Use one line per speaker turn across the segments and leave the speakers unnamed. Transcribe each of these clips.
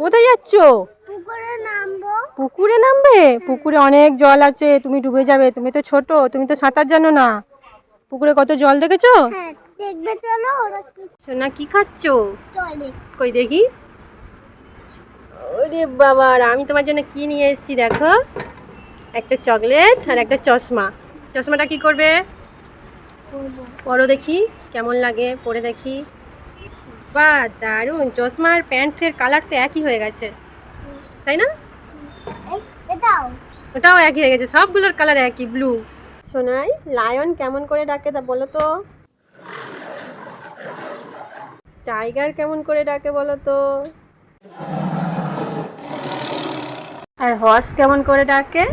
কোথায় যাচ্ছ?
পুকুরে নামবো।
পুকুরে নামবে? পুকুরে অনেক জল আছে তুমি ডুবে যাবে। তুমি তো ছোট তুমি তো সাঁতার জানো না। পুকুরে কত জল দেখেছ?
হ্যাঁ দেখবে চলো
সোনা কি খাচ্ছ? কই দেখি। ওরে বাবা আমি তোমার জন্য কি নিয়ে এসেছি দেখো? একটা চকলেট আর একটা চশমা। চশমাটা কি করবে? পরো দেখি কেমন লাগে পরে দেখি। বাহ দারুণ চশমা আর প্যান্টের কালার তো একই হয়ে গেছে। তাই না? ওটাও একই হয়ে গেছে সবগুলোর কালার একই ব্লু শোনাই লায়ন কেমন করে ডাকে তা বলো তো? টাইগার কেমন করে ডাকে বলো তো? আর হর্স কেমন করে ডাকে?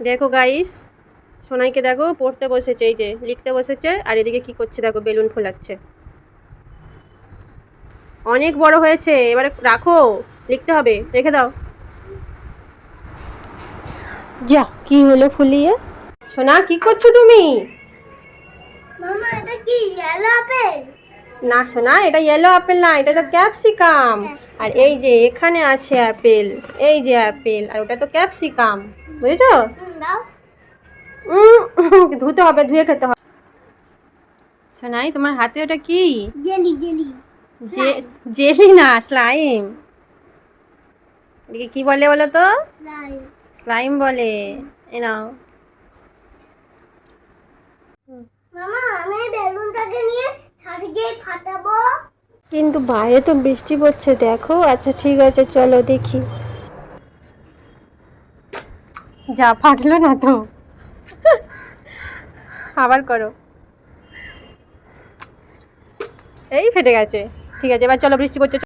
দেখো গাইস সোনাইকে দেখো পড়তে বসেছে এই যে লিখতে বসেছে আর এদিকে কি করছে দেখো বেলুন ফোলাচ্ছে। অনেক বড় হয়েছে এবারে রাখো লিখতে হবে রেখে দাও। যা কি হলো ফুলিয়ে? সোনা কি করছ তুমি?
মামা এটা কি ইয়েলো আপেল
না সোনা এটা ইয়েলো আপেল না এটা তো ক্যাপসিকাম আর এই যে এখানে আছে আপেল এই যে অ্যাপেল আর ওটা তো ক্যাপসিকাম বুঝেছ?
দাও।
ধুতে হবে ধুয়ে খেতে হবে। সোনাই তোমার হাতে ওটা কি?
Jelly jelly.
জেলি না স্লাইম। এদিকে কি বলে বলো তো? স্লাইম। বলে। এ নাও।
মামা আমি বেলুনটাকে নিয়ে ছাড়ি গিয়ে ফাটাবো।
কিন্তু বাইরে তো বৃষ্টি পড়ছে দেখো। আচ্ছা ঠিক আছে চলো দেখি। যা ফাটলো না তো? আবার করো। এই ফেটে গেছে। ঠিক আছে এবার চলো বৃষ্টি পড়ছে